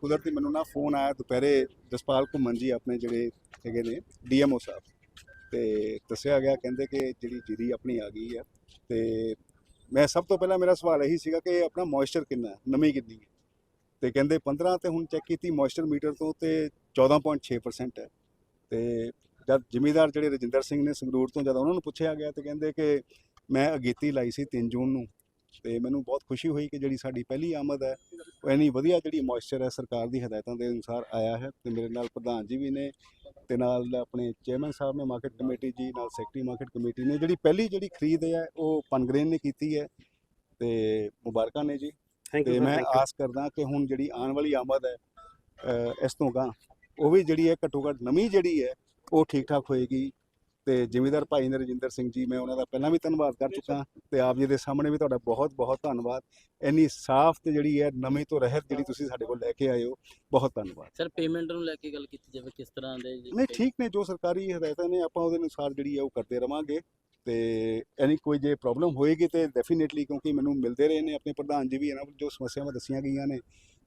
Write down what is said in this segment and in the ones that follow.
ਕੁਦਰਤੀ ਮੈਨੂੰ ਨਾ ਫੋਨ ਆਇਆ ਦੁਪਹਿਰੇ ਜਸਪਾਲ ਘੁੰਮਣ ਜੀ ਆਪਣੇ ਜਿਹੜੇ ਹੈਗੇ ਨੇ ਡੀਐਮਓ ਸਾਹਿਬ। ਤੇ ਦੱਸਿਆ ਗਿਆ, ਕਹਿੰਦੇ ਕਿ ਜਿਹੜੀ ਜੀਰੀ ਆਪਣੀ ਆ ਗਈ ਹੈ ਤੇ ਮੈਂ ਸਭ ਤੋਂ ਪਹਿਲਾਂ ਮੇਰਾ ਸਵਾਲ ਇਹੀ ਸੀਗਾ ਕਿ ਆਪਣਾ ਮੋਇਸਚਰ ਕਿੰਨਾ ਹੈ, ਨਮੀ ਕਿੰਨੀ ਹੈ? ਤੇ ਕਹਿੰਦੇ 15 ਤੇ ਹੁਣ ਚੈੱਕ ਕੀਤੀ ਮੋਇਸਚਰ ਮੀਟਰ ਤੋਂ ਤੇ 14.6% ਹੈ। ਤੇ ਜਦ ਜ਼ਿਮੀਦਾਰ ਜਿਹੜੇ ਰਜਿੰਦਰ ਸਿੰਘ ਨੇ ਸੰਗਰੂਰ ਤੋਂ ਜਦ ਉਹਨਾਂ ਨੂੰ ਪੁੱਛਿਆ ਗਿਆ ਤੇ ਕਹਿੰਦੇ ਕਿ ਮੈਂ ਅਗੇਤੀ ਲਾਈ ਸੀ 3 ਜੂਨ ਨੂੰ। ਤੇ ਮੈਨੂੰ ਬਹੁਤ ਖੁਸ਼ੀ ਹੋਈ ਕਿ ਜਿਹੜੀ ਸਾਡੀ ਪਹਿਲੀ ਆਮਦ ਹੈ ਉਹ ਇੰਨੀ ਵਧੀਆ ਜਿਹੜੀ ਮੋਇਸਚਰ ਹੈ ਸਰਕਾਰ ਦੀ ਹਦਾਇਤਾਂ ਦੇ ਅਨੁਸਾਰ ਆਇਆ ਹੈ ਤੇ ਮੇਰੇ ਨਾਲ ਪ੍ਰਧਾਨ ਜੀ ਵੀ ਨੇ ਤੇ ਨਾਲ ਆਪਣੇ ਚੇਅਰਮੈਨ ਸਾਹਿਬ ਨੇ ਮਾਰਕੀਟ ਕਮੇਟੀ ਜੀ ਨਾਲ ਸੈਕਟਰੀ ਮਾਰਕੀਟ ਕਮੇਟੀ ਨੇ ਜਿਹੜੀ ਪਹਿਲੀ ਜਿਹੜੀ ਖਰੀਦ ਹੈ ਉਹ ਪਨਗ੍ਰੇਨ ਨੇ ਕੀਤੀ ਹੈ ਤੇ ਮੁਬਾਰਕਾਂ ਨੇ ਜੀ। ਤੇ ਮੈਂ ਆਸ ਕਰਦਾ ਕਿ ਹੁਣ ਜਿਹੜੀ ਆਉਣ ਵਾਲੀ ਆਮਦ ਹੈ ਇਸ ਤੋਂ ਗਾਂ ਉਹ ਵੀ ਜਿਹੜੀ ਹੈ ਘੱਟੋ ਘੱਟ ਨਵੀਂ ਜਿਹੜੀ ਹੈ ਉਹ ਠੀਕ ਠਾਕ ਹੋਏਗੀ। ਤੇ ਜ਼ਿਮੀਦਾਰ ਭਾਈ ਨੇ ਰਜਿੰਦਰ ਸਿੰਘ ਜੀ ਮੈਂ ਉਹਨਾਂ ਦਾ ਪਹਿਲਾਂ ਵੀ ਧੰਨਵਾਦ ਕਰ ਚੁੱਕਾ ਤੇ ਆਪ ਜੀ ਦੇ ਸਾਹਮਣੇ ਵੀ ਤੁਹਾਡਾ ਬਹੁਤ ਬਹੁਤ ਧੰਨਵਾਦ। ਇੰਨੀ ਸਾਫ਼ ਤੇ ਜਿਹੜੀ ਹੈ ਨਵੀਂ ਤੋਂ ਰਹਿਤ ਜਿਹੜੀ ਤੁਸੀਂ ਸਾਡੇ ਕੋਲ ਲੈ ਕੇ ਆਏ ਹੋ ਬਹੁਤ ਧੰਨਵਾਦ। ਸਰ ਪੇਮੈਂਟ ਨੂੰ ਲੈ ਕੇ ਗੱਲ ਕੀਤੀ ਜਾਵੇ ਕਿਸ ਤਰ੍ਹਾਂ ਦੇ ਨਹੀਂ ਠੀਕ ਨੇ ਜੋ ਸਰਕਾਰੀ ਹਦਾਇਤਾਂ ਨੇ ਆਪਾਂ ਉਹਦੇ ਅਨੁਸਾਰ ਜਿਹੜੀ ਹੈ ਉਹ ਕਰਦੇ ਰਵਾਂਗੇ। ਤੇ ਐਨੀ ਕੋਈ ਜੇ ਪ੍ਰੋਬਲਮ ਹੋਏਗੀ ਤੇ ਡੈਫੀਨਿਟਲੀ ਕਿਉਂਕਿ ਮੈਨੂੰ ਮਿਲਦੇ ਰਹੇ ਨੇ ਆਪਣੇ ਪ੍ਰਧਾਨ ਜੀ ਵੀ ਇਹਨਾਂ ਜੋ ਸਮੱਸਿਆਵਾਂ ਦੱਸੀਆਂ ਗਈਆਂ ਨੇ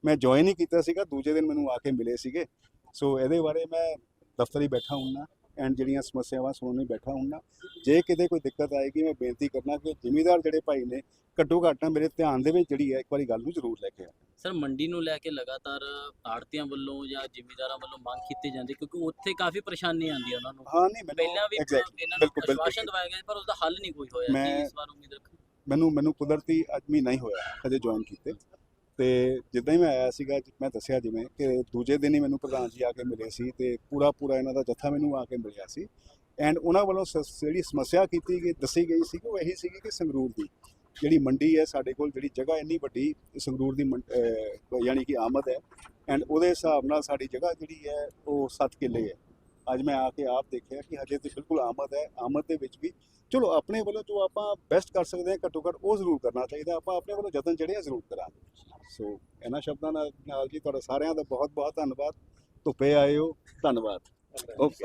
ਮੈਂ ਜੁਆਇਨ ਹੀ ਕੀਤਾ ਸੀਗਾ ਦੂਜੇ ਦਿਨ ਮੈਨੂੰ ਆ ਕੇ ਮਿਲੇ ਸੀਗੇ। ਸੋ ਇਹਦੇ ਬਾਰੇ ਮੈਂ ਦਫ਼ਤਰ ਹੀ ਬੈਠਾ ਹੁੰਨਾ ਐਂਡ ਜਿਹੜੀਆਂ ਸਮੱਸਿਆਵਾਂ ਸੁਣਨ ਹੀ ਬੈਠਾ ਹੁੰਨਾ ਜੇ ਕਿਤੇ ਕੋਈ ਦਿੱਕਤ ਆਏਗੀ ਮੈਂ ਬੇਨਤੀ ਕਰਨਾ ਕਿ ਜ਼ਿਮੀਦਾਰ ਜਿਹੜੇ ਭਾਈ ਨੇ ਘੱਟੋ ਘੱਟ ਨਾ ਮੇਰੇ ਧਿਆਨ ਦੇ ਵਿੱਚ ਜਿਹੜੀ ਹੈ ਇੱਕ ਵਾਰੀ ਗੱਲ ਨੂੰ ਜ਼ਰੂਰ ਲੈ ਕੇ ਆਉਣ ਸਰ ਮੰਡੀ ਨੂੰ ਲੈ ਕੇ ਲਗਾਤਾਰ ਆੜਤੀਆਂ ਵੱਲੋਂ ਜਾਂ ਜ਼ਿਮੀਂਦਾਰਾਂ ਵੱਲੋਂ ਮੰਗ ਕੀਤੀ ਜਾਂਦੀ ਕਿਉਂਕਿ ਉੱਥੇ ਕਾਫੀ ਪਰੇਸ਼ਾਨੀ ਆਉਂਦੀ ਹੈ ਉਹਨਾਂ ਨੂੰ। ਹਾਂ ਨਹੀਂ ਪਹਿਲਾਂ ਵੀ ਇਹਨਾਂ ਨੂੰ ਬਿਲਕੁਲ, ਦਵਾਇਆ ਗਿਆ ਪਰ ਉਸਦਾ ਹੱਲ ਨਹੀਂ ਕੋਈ ਹੋਇਆ। ਇਸ ਵਾਰ ਉਮੀਦ ਰੱਖੋ ਮੈਨੂੰ ਮੈਨੂੰ ਕੁਦਰਤੀ ਅੱਜ ਮਹੀਨਾ ਹੀ ਹੋਇਆ ਅਜੇ ਜੁਆਇਨ ਕੀਤੇ। ਤੇ ਜਿੱਦਾਂ ਹੀ ਮੈਂ ਆਇਆ ਸੀਗਾ ਮੈਂ ਦੱਸਿਆ ਜਿਵੇਂ ਕਿ ਦੂਜੇ ਦਿਨ ਹੀ ਮੈਨੂੰ ਪ੍ਰਧਾਨ ਜੀ ਆ ਕੇ ਮਿਲੇ ਸੀ ਤੇ ਪੂਰਾ ਪੂਰਾ ਇਹਨਾਂ ਦਾ ਜੱਥਾ ਮੈਨੂੰ ਆ ਕੇ ਮਿਲਿਆ ਸੀ। ਐਂਡ ਉਹਨਾਂ ਵੱਲੋਂ ਸ- ਜਿਹੜੀ ਸਮੱਸਿਆ ਕੀਤੀ ਗਈ, ਦੱਸੀ ਗਈ ਸੀ, ਉਹ ਇਹੀ ਸੀਗੀ ਕਿ ਸੰਗਰੂਰ ਦੀ ਜਿਹੜੀ ਮੰਡੀ ਹੈ, ਸਾਡੇ ਕੋਲ ਜਿਹੜੀ ਜਗ੍ਹਾ ਇੰਨੀ ਵੱਡੀ, ਸੰਗਰੂਰ ਦੀ ਮੰਡ- ਅਹ, ਯਾਨੀ ਕਿ ਆਮਦ ਹੈ। ਐਂਡ ਉਹਦੇ ਹਿਸਾਬ ਨਾਲ ਸਾਡੀ ਜਗ੍ਹਾ ਜਿਹੜੀ ਹੈ, ਉਹ 7 ਕਿੱਲੇ ਹੈ। ਅੱਜ ਮੈਂ ਆ ਕੇ ਆਪ ਦੇਖਿਆ ਕਿ ਹਜੇ ਤੇ ਬਿਲਕੁਲ ਆਮਦ ਹੈ। ਆਮਦ ਦੇ ਵਿੱਚ ਵੀ ਚਲੋ ਆਪਣੇ ਵੱਲੋਂ ਜੋ ਆਪਾਂ ਬੈਸਟ ਕਰ ਸਕਦੇ ਹਾਂ ਘੱਟੋ ਘੱਟ, ਉਹ ਜ਼ਰੂਰ ਕਰਨਾ ਚਾਹੀਦਾ। ਆਪਾਂ ਆਪਣੇ ਵੱਲੋਂ ਯਤਨ ਜਿਹੜੇ ਆ ਜ਼ਰੂਰ ਕਰਾਂਗੇ। ਸੋ ਇਹਨਾਂ ਸ਼ਬਦਾਂ ਨਾਲ ਨਾਲ ਜੀ ਤੁਹਾਡਾ ਸਾਰਿਆਂ ਦਾ ਬਹੁਤ ਬਹੁਤ ਧੰਨਵਾਦ। ਧੁੱਪੇ ਆਏ ਹੋ ਧੰਨਵਾਦ। ਓਕੇ